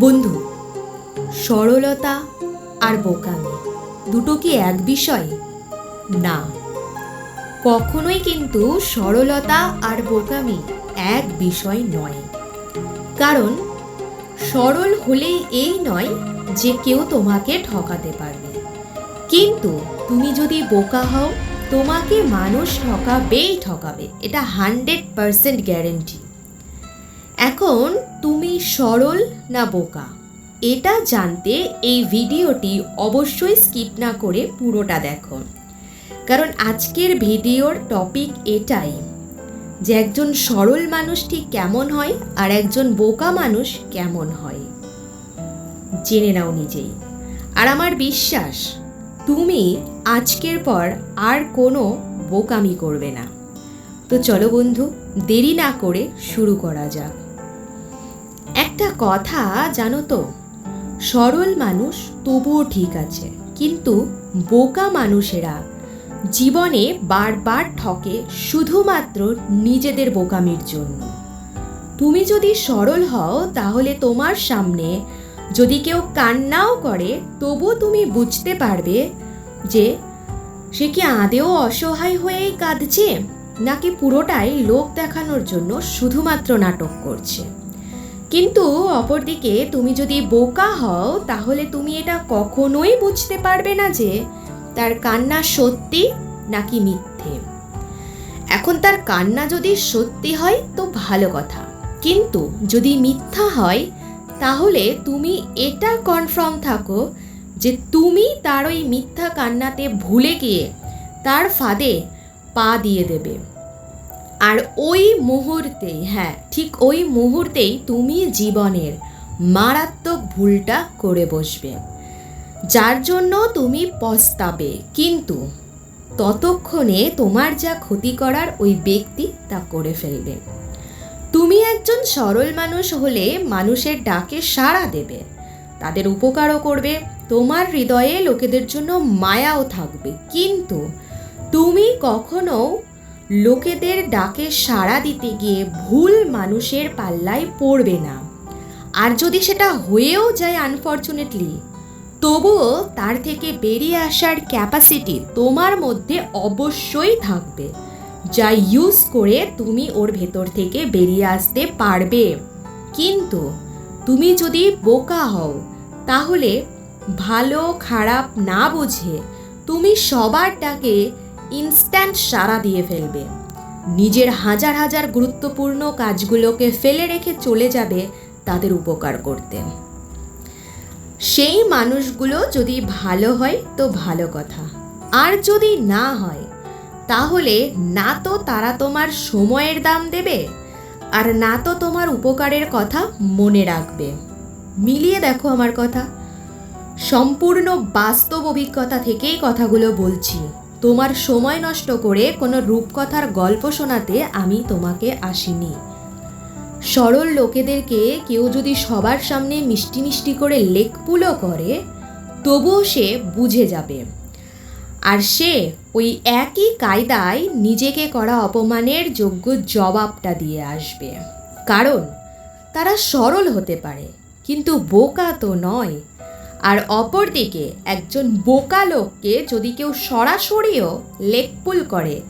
বন্ধু, সরলতা আর বোকামি দুটো কি এক বিষয়? না। কখনোই কিন্তু সরলতা আর বোকামি এক বিষয় নয়। কারণ, সরল হলেই এই নয় যে কেউ তোমাকে ঠকাতে পারবে। কিন্তু তুমি যদি বোকা হও তোমাকে মানুষ ঠকাবেই ঠকাবে। এটা হান্ড্রেড পারসেন্ট গ্যারেন্টি। এখন তুমি সরল না বোকা? এটা জানতে এই ভিডিওটি অবশ্যই স্কিপ না করে পুরোটা দেখো। কারণ আজকের ভিডিওর টপিক এটাই যে একজন সরল মানুষ ঠিক কেমন হয় আর একজন বোকা মানুষ কেমন হয়। জেনে নাও নিজেই। আর আমার বিশ্বাস তুমি আজকের পর আর কোনো বোকামি করবে না। তো চলো বন্ধু, দেরি না করে শুরু করা যাক। একটা কথা জানো তো, সরল মানুষ তবুও ঠিক আছে, কিন্তু বোকা মানুষেরা জীবনে বারবার ঠকে শুধুমাত্র নিজেদের বোকামির জন্য। তুমি যদি সরল হও, তাহলে তোমার সামনে যদি কেউ কান্নাও করে তবু তুমি বুঝতে পারবে যে সে কি আদেও অসহায় হয়েই কাঁদছে, নাকি পুরোটাই লোক দেখানোর জন্য শুধুমাত্র নাটক করছে। কিন্তু অপরদিকে তুমি যদি বোকা হও, তাহলে তুমি এটা কখনোই বুঝতে পারবে না যে তার কান্না সত্যি নাকি মিথ্যে। এখন তার কান্না যদি সত্যি হয়, তো ভালো কথা। কিন্তু যদি মিথ্যা হয় তাহলে তুমি এটা কনফার্ম থাকো যে তুমি তার ওই মিথ্যা কান্নাতে ভুলে গিয়ে তার ফাঁদে পা দিয়ে দেবে। আর ওই মুহূর্তেই হ্যাঁ ঠিক ওই মুহূর্তেই তুমি জীবনের মারাত্মক ভুলটা করে বসবে। যার জন্য তুমি পস্তাবে, কিন্তু ততক্ষণে তোমার যা ক্ষতি করার ওই ব্যক্তি তা করে ফেলবে। তুমি একজন সরল মানুষ হলে মানুষের ডাকে সাড়া দেবে। তাদের উপকারও করবে। তোমার হৃদয়ে লোকেদের জন্য মায়াও থাকবে। কিন্তু তুমি কখনো লোকেদের ডাকে সাড়া দিতে গিয়ে ভুল মানুষের পাল্লায় পড়বে না। আর যদি সেটা হয়েও যায় আনফর্চুনেটলি তবুও তার থেকে বেরিয়ে আসার ক্যাপাসিটি তোমার মধ্যে অবশ্যই থাকবে। যা ইউজ করে তুমি ওর ভেতর থেকে বেরিয়ে আসতে পারবে। কিন্তু তুমি যদি বোকা হও, তাহলে ভালো খারাপ না বুঝে তুমি সবারটাকে ইনস্ট্যান্ট সারা দিয়ে ফেলবে। নিজের হাজার হাজার গুরুত্বপূর্ণ কাজগুলোকে ফেলে রেখে চলে যাবে তাদের উপকার করতে। সেই মানুষগুলো যদি ভালো হয়, তো ভালো কথা। আর যদি না হয় তাহলে না তো তারা তোমার সময়ের দাম দেবে আর না তো তোমার উপকারের কথা মনে রাখবে। মিলিয়ে দেখো আমার কথা। সম্পূর্ণ বাস্তব অভিজ্ঞতা থেকেই কথাগুলো বলছি। তোমার সময় নষ্ট করে কোনো রূপকথার গল্প শোনাতে আমি তোমাকে আসিনি। সরল লোকেদেরকে কেউ যদি সবার সামনে মিষ্টি মিষ্টি করে লেকপুলও করে, তবুও সে বুঝে যাবে। আর সে ওই একই কায়দায় নিজেকে করা অপমানের যোগ্য জবাবটা দিয়ে আসবে। কারণ তারা সরল হতে পারে, কিন্তু বোকা তো নয়। আর অপরদিকে একজন বোকা লোককে যদি কেউ সরাসরিও লেকপুল করে,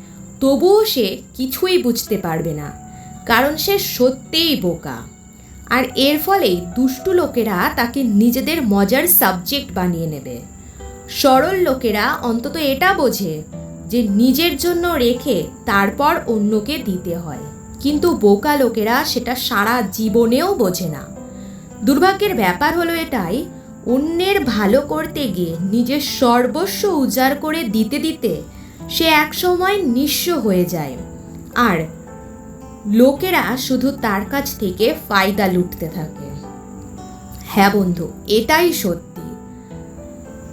তবুও সে কিছুই বুঝতে পারবে না, কারণ সে সত্যিই বোকা। আর এর ফলেই দুষ্টু লোকেরা তাকে নিজেদের মজার সাবজেক্ট বানিয়ে নেবে। সরল লোকেরা অন্তত এটা বোঝে যে নিজের জন্য রেখে তারপর অন্যকে দিতে হয়। কিন্তু বোকা লোকেরা সেটা সারা জীবনেও বোঝে না। দুর্ভাগ্যের ব্যাপার হলো এটাই, অন্যের ভালো করতে গিয়ে নিজের সর্বস্ব উজাড় করে দিতে দিতে সে একসময় নিঃস্ব হয়ে যায়। আর লোকেরা শুধু তার কাছ থেকে ফায়দা লুটতে থাকে। হ্যাঁ বন্ধু, এটাই সত্যি।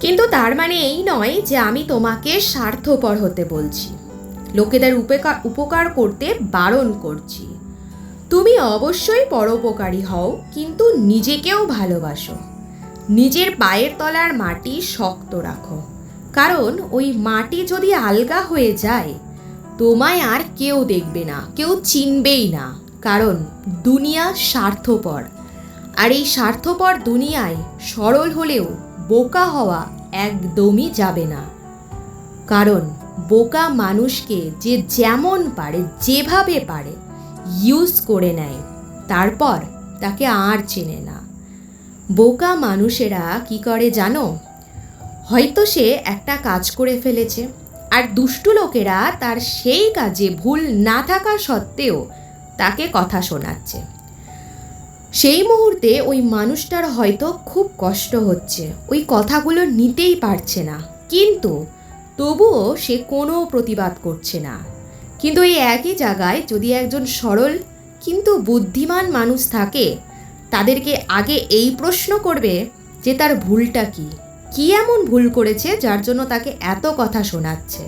কিন্তু তার মানে এই নয় যে আমি তোমাকে স্বার্থপর হতে বলছি। লোকেদের উপকার উপকার করতে বারণ করছি। তুমি অবশ্যই পরোপকারী হও, কিন্তু নিজেকেও ভালোবাসো। নিজের পায়ের তলার মাটি শক্ত রাখো। কারণ ওই মাটি যদি আলগা হয়ে যায়, তোমায় আর কেউ দেখবে না, কেউ চিনবেই না। কারণ দুনিয়া স্বার্থপর। আর এই স্বার্থপর দুনিয়ায় সরল হলেও বোকা হওয়া একদমই যাবে না। কারণ বোকা মানুষকে যে যেমন পারে, যেভাবে পারে ইউজ করে নেয়, তারপর তাকে আর চেনে না। বোকা মানুষেরা কি করে জানো? হয়তো সে একটা কাজ করে ফেলেছে, আর দুষ্টু লোকেরা তার সেই কাজে ভুল না থাকা সত্ত্বেও তাকে কথা শোনাচ্ছে। সেই মুহূর্তে ওই মানুষটার হয়তো খুব কষ্ট হচ্ছে। ওই কথাগুলো নিতেই পারছে না। কিন্তু তবুও সে কোনো প্রতিবাদ করছে না। কিন্তু এই একই জায়গায় যদি একজন সরল কিন্তু বুদ্ধিমান মানুষ থাকে, তাদেরকে আগে এই প্রশ্ন করবে যে তার ভুলটা কি? কি এমন ভুল করেছে যার জন্য তাকে এত কথা শোনাচ্ছে?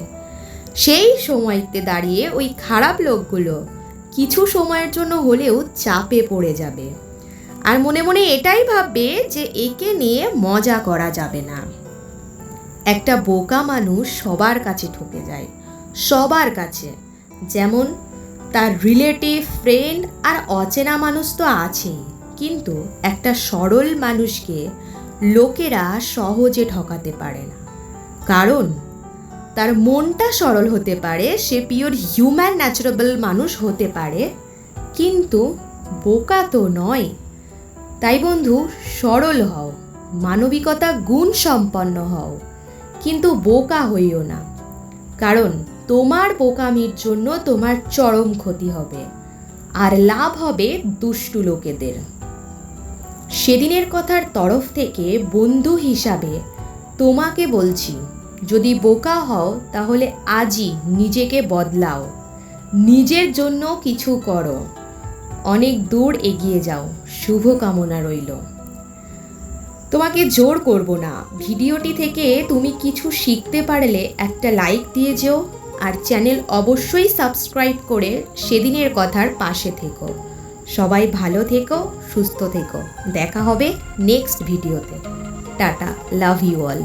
সেই সময়তে দাঁড়িয়ে ওই খারাপ লোকগুলো কিছু সময়ের জন্য হলেও চাপে পড়ে যাবে। আর মনে মনে এটাই ভাববে যে একে নিয়ে মজা করা যাবে না। একটা বোকা মানুষ সবার কাছে ঠকে যায়, সবার কাছে। যেমন তার রিলেটিভ ফ্রেন্ড আর অচেনা মানুষ তো আছেই, কিন্তু একটা সরল মানুষকে লোকেরা সহজে ঠকাতে পারে না। কারণ তার মনটা সরল হতে পারে, সে পিওর হিউম্যান ন্যাচারেবল মানুষ হতে পারে, কিন্তু বোকা তো নয়। তাই বন্ধু, সরল হও, মানবিকতা গুণ সম্পন্ন হও, কিন্তু বোকা হইও না। কারণ তোমার বোকামির জন্য তোমার চরম ক্ষতি হবে, আর লাভ হবে দুষ্টু লোকেদের। সেদিনের কথার তরফ থেকে বন্ধু হিসাবে তোমাকে বলছি, যদি বোকা হও, তাহলে আজই নিজেকে বদলাও, নিজের জন্য কিছু করো, অনেক দূর এগিয়ে যাও শুভ কামনা রইল। তোমাকে জোর করব না। ভিডিওটি থেকে তুমি কিছু শিখতে পারলে একটা লাইক দিয়ে যেও, আর চ্যানেল অবশ্যই সাবস্ক্রাইব করে সেদিনের কথার পাশে থেকো। সবাই ভালো থেকো, সুস্থ থেকো। দেখা হবে নেক্সট ভিডিওতে। Tata, love you all.